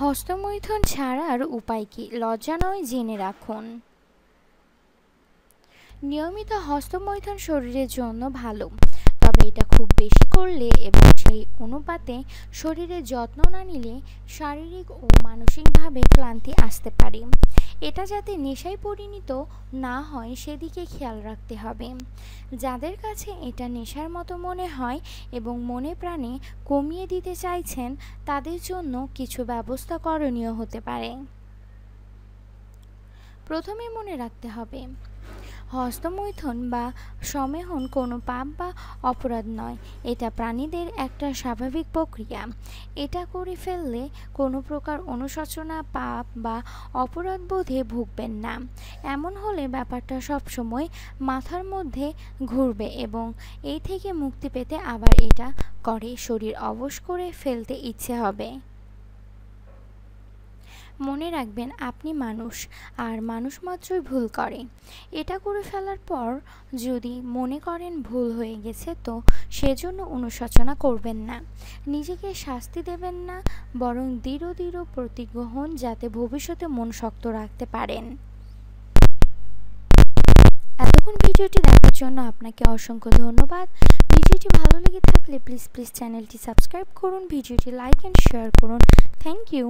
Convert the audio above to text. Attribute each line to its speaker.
Speaker 1: হস্তমৈথুন ছাড়ার উপায় কি? লজ্জা নয় জেনে রাখুন। নিয়মিত হস্তমৈথুন শরীরের জন্য ভালো। এটা খুব বেশি করলে এবং সেই অনুপাতে শরীরের যত্ন না নিলে শারীরিক ও মানসিকভাবে ক্লান্তি আসতে পারে। এটা যাতে নেশায় পরিণত না হয় সেদিকে খেয়াল রাখতে হবে। যাদের কাছে এটা নেশার মতো মনে হয় এবং মনে প্রাণে কমিয়ে দিতে চাইছেন, তাদের জন্য কিছু ব্যবস্থা করণীয় হতে পারে। প্রথমে মনে রাখতে হবে হস্তমৈথুন বা সমেহন কোনো পাপ বা অপরাধ নয়। এটা প্রাণীদের একটা স্বাভাবিক প্রক্রিয়া। এটা করে ফেললে কোনো প্রকার অনুশোচনা, পাপ বা অপরাধ বোধে ভুগবেন না। এমন হলে ব্যাপারটা সবসময় মাথার মধ্যে ঘুরবে এবং এই থেকে মুক্তি পেতে আবার এটা করে। শরীর অবশ করে ফেলতে ইচ্ছে হবে। মনে রাখবেন আপনি মানুষ, আর মানুষ মাত্রই ভুল করে। এটা করে ফেলার পর যদি মনে করেন ভুল হয়ে গেছে, তো সেজন্য অনুশোচনা করবেন না। নিজেকে শাস্তি দেবেন না, বরং দৃঢ় দৃঢ় প্রতিজ্ঞ হন যাতে ভবিষ্যতে মন শক্ত রাখতে পারেন। এতক্ষণ ভিডিওটি দেখার জন্য আপনাকে অসংখ্য ধন্যবাদ। ভিডিওটি ভালো লেগে থাকলে প্লিজ প্লিজ চ্যানেলটি সাবস্ক্রাইব করুন, ভিডিওটি লাইক অ্যান্ড শেয়ার করুন। Thank you